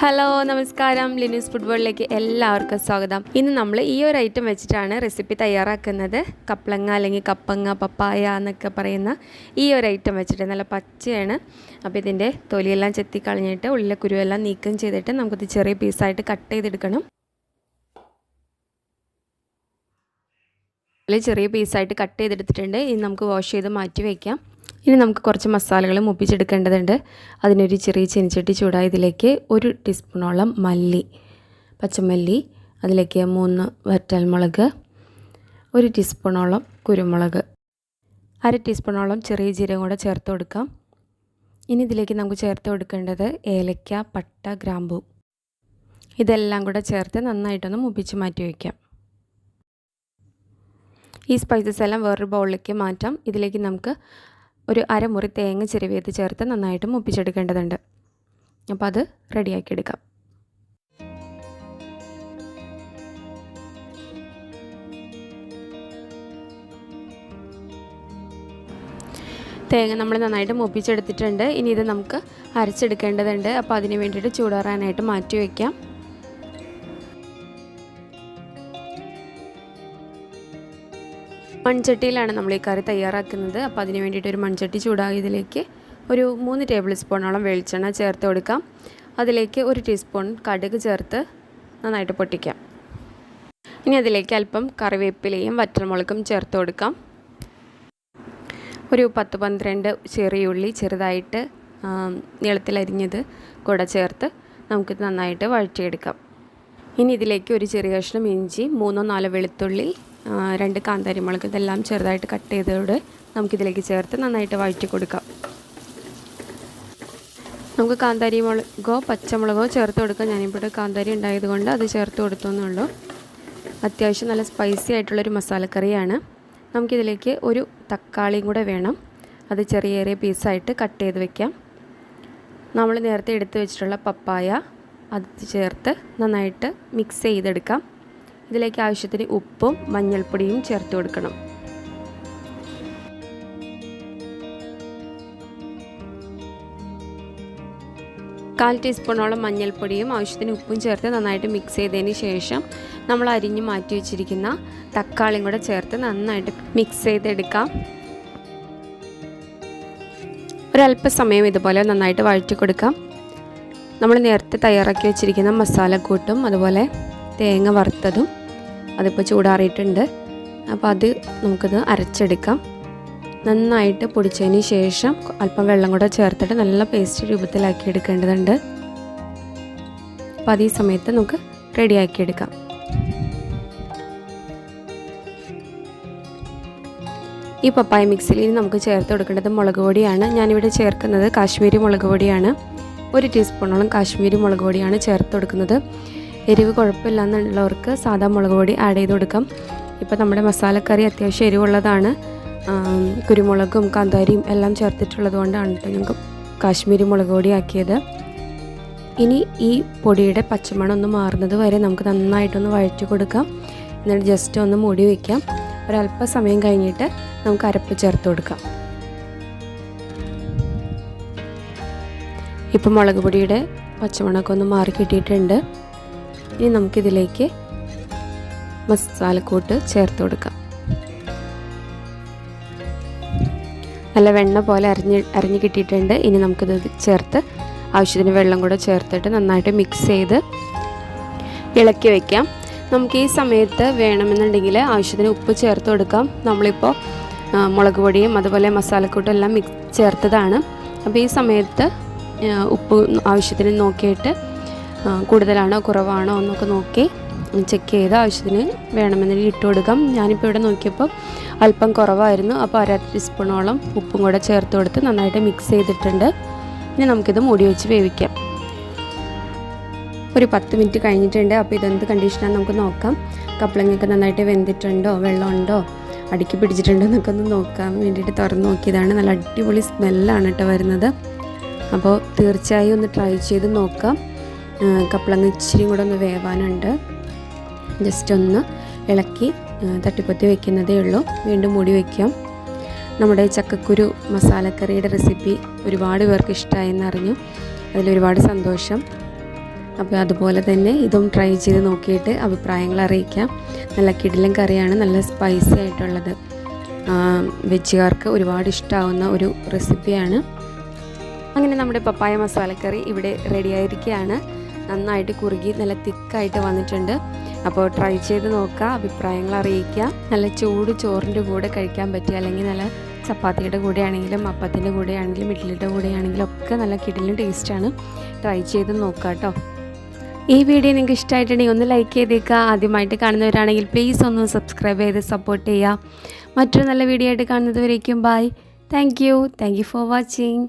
Hello നമസ്കാരം. ലിനീസ് ഫുട്ബോളിലേക്ക് എല്ലാവർക്കും സ്വാഗതം. ഇന്ന് നമ്മൾ ഈ ഒരു ഐറ്റം വെച്ചിട്ടാണ് റെസിപ്പി തയ്യാറാക്കുന്നത്. കപ്ലങ്ങ അല്ലെങ്കിൽ കപ്പങ്ങ പപ്പായ എന്നൊക്കെ പറയുന്ന ഈ ഒരു ഐറ്റം വെച്ചിട്ട് നല്ല പച്ചയാണ്. അപ്പോൾ ഇതിന്റെ തൊലിയെല്ലാം ചെത്തി കളഞ്ഞിട്ട് ഉള്ളിലെ കുരുവെല്ലാം നീക്കം ചെയ്തിട്ട് നമുക്കിത് ചെറിയ പീസായിട്ട് കട്ട് ചെയ്തെടുക്കണം. ചെറിയ പീസായിട്ട് കട്ട് ചെയ്തെടുത്തിട്ടുണ്ട്. ഇനി നമുക്ക് വാഷ് ചെയ്ത് മാറ്റി വയ്ക്കാം ഇനി നമുക്ക് കുറച്ച് മസാലകൾ മുപ്പിച്ചെടുക്കേണ്ടതുണ്ട്. അതിനൊരു ചെറിയ ചെനിച്ചട്ടി ചൂടായി ഇതിലേക്ക് ഒരു ടീസ്പൂണോളം മല്ലി പച്ചമല്ലി അതിലേക്ക് മൂന്ന് വറ്റൽമുളക് ഒരു ടീസ്പൂണോളം കുരുമുളക് അര ടീസ്പൂണോളം ചെറിയ ജീരകം കൂടെ ചേർത്ത് കൊടുക്കാം. ഇനി ഇതിലേക്ക് നമുക്ക് ചേർത്ത് കൊടുക്കേണ്ടത് ഏലക്ക പട്ട ഗ്രാമ്പു. ഇതെല്ലാം കൂടെ ചേർത്ത് നന്നായിട്ടൊന്ന് മുപ്പിച്ച് മാറ്റി വയ്ക്കാം. ഈ സ്പൈസസ് എല്ലാം വേറൊരു ബൗളിലേക്ക് മാറ്റാം. ഇതിലേക്ക് നമുക്ക് ഒരു അരമുറി തേങ്ങ ചെരുവിയത് ചേർത്ത് നന്നായിട്ട് മുപ്പിച്ചെടുക്കേണ്ടതുണ്ട്. അപ്പോൾ അത് റെഡിയാക്കി എടുക്കാം തേങ്ങ നമ്മൾ നന്നായിട്ട് മുപ്പിച്ചെടുത്തിട്ടുണ്ട്. ഇനി ഇത് നമുക്ക് അരച്ചെടുക്കേണ്ടതുണ്ട്. അപ്പോൾ അതിന് വേണ്ടിയിട്ട് ചൂടാറാനായിട്ട് മാറ്റി വയ്ക്കാം. മൺചട്ടിയിലാണ് നമ്മൾ ഈ കറി തയ്യാറാക്കുന്നത്. അപ്പോൾ അതിന് വേണ്ടിയിട്ട് ഒരു മൺചട്ടി ചൂടായതിലേക്ക് ഒരു മൂന്ന് ടേബിൾ സ്പൂണോളം വെളിച്ചെണ്ണ ചേർത്ത് കൊടുക്കാം. അതിലേക്ക് ഒരു ടീസ്പൂൺ കടുക് ചേർത്ത് നന്നായിട്ട് പൊട്ടിക്കാം. ഇനി അതിലേക്ക് അല്പം കറിവേപ്പിലയും വറ്റൽമുളകും ചേർത്ത് കൊടുക്കാം. ഒരു പത്ത് പന്ത്രണ്ട് ചെറിയ ഉള്ളി ചെറുതായിട്ട് നീളത്തിലരിഞ്ഞത് കൂടെ ചേർത്ത് നമുക്ക് നന്നായിട്ട് വഴറ്റിയെടുക്കാം. ഇനി ഇതിലേക്ക് ഒരു ചെറിയ കഷ്ണം ഇഞ്ചി മൂന്നോ നാലോ വെളുത്തുള്ളി രണ്ട് കാന്താരിമുളക് ഇതെല്ലാം ചെറുതായിട്ട് കട്ട് ചെയ്തതോടെ നമുക്കിതിലേക്ക് ചേർത്ത് നന്നായിട്ട് വഴറ്റി കൊടുക്കാം. നമുക്ക് കാന്താരി മുളകോ പച്ചമുളകോ ചേർത്ത് കൊടുക്കാം. ഞാനിവിടെ കാന്താരി ഉണ്ടായതുകൊണ്ട് അത് ചേർത്ത് കൊടുത്തു എന്നുള്ളൂ അത്യാവശ്യം നല്ല സ്പൈസി ആയിട്ടുള്ളൊരു മസാലക്കറിയാണ്. നമുക്കിതിലേക്ക് ഒരു തക്കാളിയും കൂടെ വേണം. അത് ചെറിയ ചെറിയ പീസായിട്ട് കട്ട് ചെയ്ത് വെക്കാം. നമ്മൾ നേരത്തെ എടുത്ത് വെച്ചിട്ടുള്ള പപ്പായ അത് ചേർത്ത് നന്നായിട്ട് മിക്സ് ചെയ്തെടുക്കാം. ഇതിലേക്ക് ആവശ്യത്തിന് ഉപ്പും മഞ്ഞൾപ്പൊടിയും ചേർത്ത് കൊടുക്കണം. കാൽ ടീസ്പൂണോളം മഞ്ഞൾപ്പൊടിയും ആവശ്യത്തിന് ഉപ്പും ചേർത്ത് നന്നായിട്ട് മിക്സ് ചെയ്തതിന് ശേഷം നമ്മൾ അരിഞ്ഞ് മാറ്റി വെച്ചിരിക്കുന്ന തക്കാളിയും കൂടെ ചേർത്ത് നന്നായിട്ട് മിക്സ് ചെയ്തെടുക്കാം. ഒരല്പസമയം ഇതുപോലെ നന്നായിട്ട് വഴറ്റി കൊടുക്കാം. നമ്മൾ നേരത്തെ തയ്യാറാക്കി വെച്ചിരിക്കുന്ന മസാലക്കൂട്ടും അതുപോലെ തേങ്ങ വറുത്തതും അതിപ്പോൾ ചൂടാറിയിട്ടുണ്ട്. അപ്പോൾ അത് നമുക്കത് അരച്ചെടുക്കാം. നന്നായിട്ട് പൊടിച്ചതിന് ശേഷം അല്പം വെള്ളം കൂടെ ചേർത്തിട്ട് നല്ല പേസ്റ്റ് രൂപത്തിലാക്കി എടുക്കേണ്ടതുണ്ട് അപ്പോൾ അത് സമയത്ത് നമുക്ക് റെഡിയാക്കി എടുക്കാം ഈ പപ്പായ മിക്സിൽ നമുക്ക് ചേർത്ത് കൊടുക്കേണ്ടത് മുളക് പൊടിയാണ്. ഞാനിവിടെ ചേർക്കുന്നത് കാശ്മീരി മുളക് പൊടിയാണ്. ഒരു ടീസ്പൂണോളം കാശ്മീരി മുളക് പൊടിയാണ് ചേർത്ത് കൊടുക്കുന്നത്. എരിവ് കുഴപ്പമില്ല എന്നുള്ളവർക്ക് സാധാ മുളക് പൊടി ആഡ് ചെയ്ത് കൊടുക്കാം. ഇപ്പോൾ നമ്മുടെ മസാലക്കറി അത്യാവശ്യം എരിവുള്ളതാണ്. കുരുമുളകും കാന്താരിയും എല്ലാം ചേർത്തിട്ടുള്ളത് കൊണ്ടാണ് കേട്ടോ ഞങ്ങൾക്ക് കാശ്മീരി മുളക് പൊടി ആക്കിയത്. ഇനി ഈ പൊടിയുടെ പച്ചമണം ഒന്ന് മാറുന്നത് വരെ നമുക്ക് നന്നായിട്ടൊന്ന് വഴറ്റി കൊടുക്കാം. എന്നിട്ട് ജസ്റ്റ് ഒന്ന് മൂടി വയ്ക്കാം ഒരല്പ സമയം കഴിഞ്ഞിട്ട് നമുക്ക് അരപ്പ് ചേർത്ത് കൊടുക്കാം. ഇപ്പം മുളക് പൊടിയുടെ പച്ചമണമൊക്കെ ഒന്ന് മാറി കിട്ടിയിട്ടുണ്ട്. ഇനി നമുക്കിതിലേക്ക് മസാലക്കൂട്ട് ചേർത്ത് കൊടുക്കാം. നല്ല വെണ്ണ പോലെ അരിഞ്ഞ് അരിഞ്ഞ് കിട്ടിയിട്ടുണ്ട്. ഇനി നമുക്കിത് ചേർത്ത് ആവശ്യത്തിന് വെള്ളം കൂടെ ചേർത്തിട്ട് നന്നായിട്ട് മിക്സ് ചെയ്ത് ഇളക്കി വയ്ക്കാം നമുക്ക് ഈ സമയത്ത് വേണമെന്നുണ്ടെങ്കിൽ ആവശ്യത്തിന് ഉപ്പ് ചേർത്ത് കൊടുക്കാം. നമ്മളിപ്പോൾ മുളക് പൊടിയും അതുപോലെ മസാലക്കൂട്ടും എല്ലാം മിക്സ് ചേർത്തതാണ്. അപ്പോൾ ഈ സമയത്ത് ഉപ്പ് ആവശ്യത്തിന് നോക്കിയിട്ട് കൂടുതലാണോ കുറവാണോ എന്നൊക്കെ നോക്കി ചെക്ക് ചെയ്ത് ആവശ്യത്തിന് വേണമെന്നുണ്ടെങ്കിൽ ഇട്ട് കൊടുക്കാം. ഞാനിപ്പോൾ ഇവിടെ നോക്കിയപ്പോൾ അല്പം കുറവായിരുന്നു. അപ്പോൾ അര ടീസ്പൂണോളം ഉപ്പും കൂടെ ചേർത്ത് കൊടുത്ത് നന്നായിട്ട് മിക്സ് ചെയ്തിട്ടുണ്ട്. ഇനി നമുക്കിത് മൂടി വെച്ച് വേവിക്കാം. ഒരു പത്ത് മിനിറ്റ് കഴിഞ്ഞിട്ടുണ്ട്. അപ്പോൾ ഇതെന്ത് കണ്ടീഷനാണെന്ന് നമുക്ക് നോക്കാം. കപ്പളങ്ങയൊക്കെ നന്നായിട്ട് വെന്തിട്ടുണ്ടോ വെള്ളമുണ്ടോ അടുക്കി പിടിച്ചിട്ടുണ്ടോ എന്നൊക്കെ ഒന്ന് നോക്കാൻ വേണ്ടിയിട്ട് തുറന്ന് നോക്കിയതാണ്. നല്ല അടിപൊളി സ്മെല്ലാണ് കേട്ടോ വരുന്നത്. അപ്പോൾ തീർച്ചയായും ഒന്ന് ട്രൈ ചെയ്ത് നോക്കാം. കപ്പളങ്ങ ഇച്ചിരി കൂടെ ഒന്ന് വേവാനുണ്ട്. ജസ്റ്റ് ഒന്ന് ഇളക്കി തട്ടിപ്പൊത്തി വെക്കുന്നതേ ഉള്ളൂ. വീണ്ടും മൂടി വയ്ക്കാം നമ്മുടെ ചക്കക്കുരു മസാലക്കറിയുടെ റെസിപ്പി ഒരുപാട് പേർക്ക് ഇഷ്ടമായെന്ന് അറിഞ്ഞു. അതിലൊരുപാട് സന്തോഷം. അപ്പോൾ അതുപോലെ തന്നെ ഇതും ട്രൈ ചെയ്ത് നോക്കിയിട്ട് അഭിപ്രായങ്ങൾ അറിയിക്കാം. നല്ല കിടിലൻ കറിയാണ് നല്ല സ്പൈസി ആയിട്ടുള്ളത്. വെജുകാർക്ക് ഒരുപാട് ഇഷ്ടമാവുന്ന ഒരു റെസിപ്പിയാണ്. അങ്ങനെ നമ്മുടെ പപ്പായ മസാലക്കറി ഇവിടെ റെഡി ആയിരിക്കുകയാണ്. നന്നായിട്ട് കുറുകി നല്ല തിക്കായിട്ട് വന്നിട്ടുണ്ട്. അപ്പോൾ ട്രൈ ചെയ്ത് നോക്കുക അഭിപ്രായങ്ങൾ അറിയിക്കുക. നല്ല ചൂട് ചോറിന്റെ കൂടെ കഴിക്കാൻ പറ്റുക അല്ലെങ്കിൽ നല്ല ചപ്പാത്തിയുടെ കൂടെ ആണെങ്കിലും അപ്പത്തിന്റെ കൂടെ ആണെങ്കിലും ഇഡ്ഡലിയുടെ കൂടെ ആണെങ്കിലും ഒക്കെ നല്ല കിടിലും ടേസ്റ്റാണ് ട്രൈ ചെയ്ത് നോക്കുക കേട്ടോ ഈ വീഡിയോ നിങ്ങൾക്ക് ഇഷ്ടമായിട്ടുണ്ടെങ്കിൽ ഒന്ന് ലൈക്ക് ചെയ്തേക്കുക. ആദ്യമായിട്ട് കാണുന്നവരാണെങ്കിൽ പ്ലീസ് ഒന്ന് സബ്സ്ക്രൈബ് ചെയ്ത് സപ്പോർട്ട് ചെയ്യുക. മറ്റൊരു നല്ല വീഡിയോ ആയിട്ട് കാണുന്നത് വരേക്കും bye thank you thank you for watching